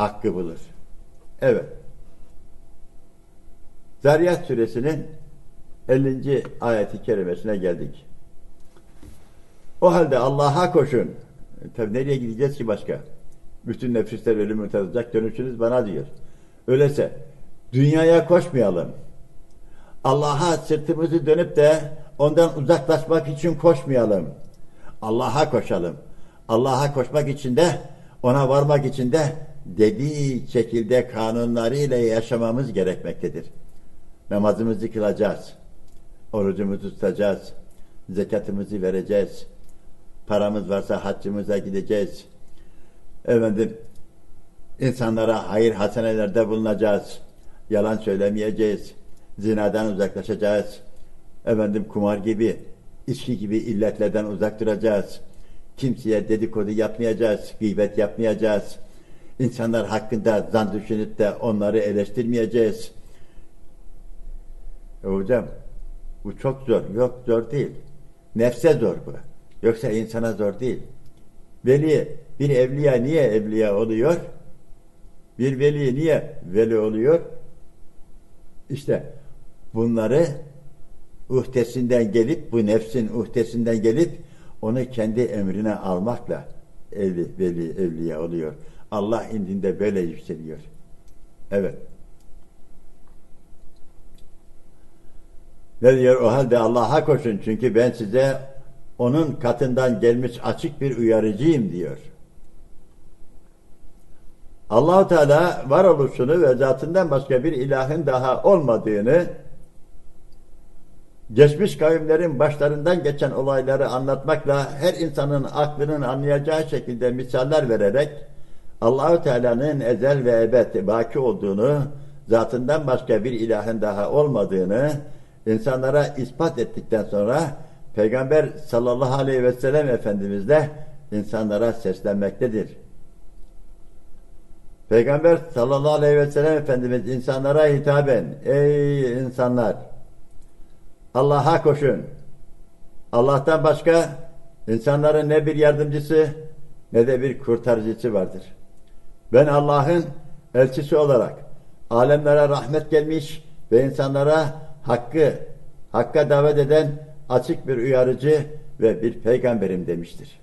hakkı bulur. Evet. Zariyat suresinin 50. ayeti kerimesine geldik. O halde Allah'a koşun. Tabi nereye gideceğiz ki başka? Bütün nefisler ölümü tadacak dönüşünüz bana diyor. Öyleyse dünyaya koşmayalım. Allah'a sırtımızı dönüp de ondan uzaklaşmak için koşmayalım. Allah'a koşalım. Allah'a koşmak için de ona varmak için de dediği şekilde kanunlarıyla yaşamamız gerekmektedir. Namazımızı kılacağız. Orucumuzu tutacağız. Zekatımızı vereceğiz. Paramız varsa haccımıza gideceğiz. Efendim insanlara hayır hasenelerde bulunacağız. Yalan söylemeyeceğiz. Zinadan uzaklaşacağız. Efendim kumar gibi, içki gibi illetlerden uzak duracağız. Kimseye dedikodu yapmayacağız, gıybet yapmayacağız. İnsanlar hakkında zan düşünüp de onları eleştirmeyeceğiz. E hocam bu çok zor. Yok zor değil. Nefse zor bu. Yoksa insana zor değil. Veli, bir evliya niye evliya oluyor? Bir veli niye veli oluyor? İşte bunları uhdesinden gelip, bu nefsin uhdesinden gelip onu kendi emrine almakla evli, veli, evliya oluyor. Allah indinde böyle yükseliyor. Evet. Ne diyor? O halde Allah'a koşun çünkü ben size onun katından gelmiş açık bir uyarıcıyım diyor. Allahu Teala varoluşunu ve zatından başka bir ilahın daha olmadığını geçmiş kavimlerin başlarından geçen olayları anlatmakla her insanın aklının anlayacağı şekilde misaller vererek Allahu Teala'nın ezel ve ebed baki olduğunu, zatından başka bir ilahın daha olmadığını insanlara ispat ettikten sonra Peygamber sallallahu aleyhi ve sellem Efendimiz de insanlara seslenmektedir. Peygamber sallallahu aleyhi ve sellem Efendimiz insanlara hitaben ey insanlar Allah'a koşun. Allah'tan başka insanların ne bir yardımcısı ne de bir kurtarıcısı vardır. Ben Allah'ın elçisi olarak alemlere rahmet gelmiş ve insanlara hakkı, hakka davet eden açık bir uyarıcı ve bir peygamberim demiştir.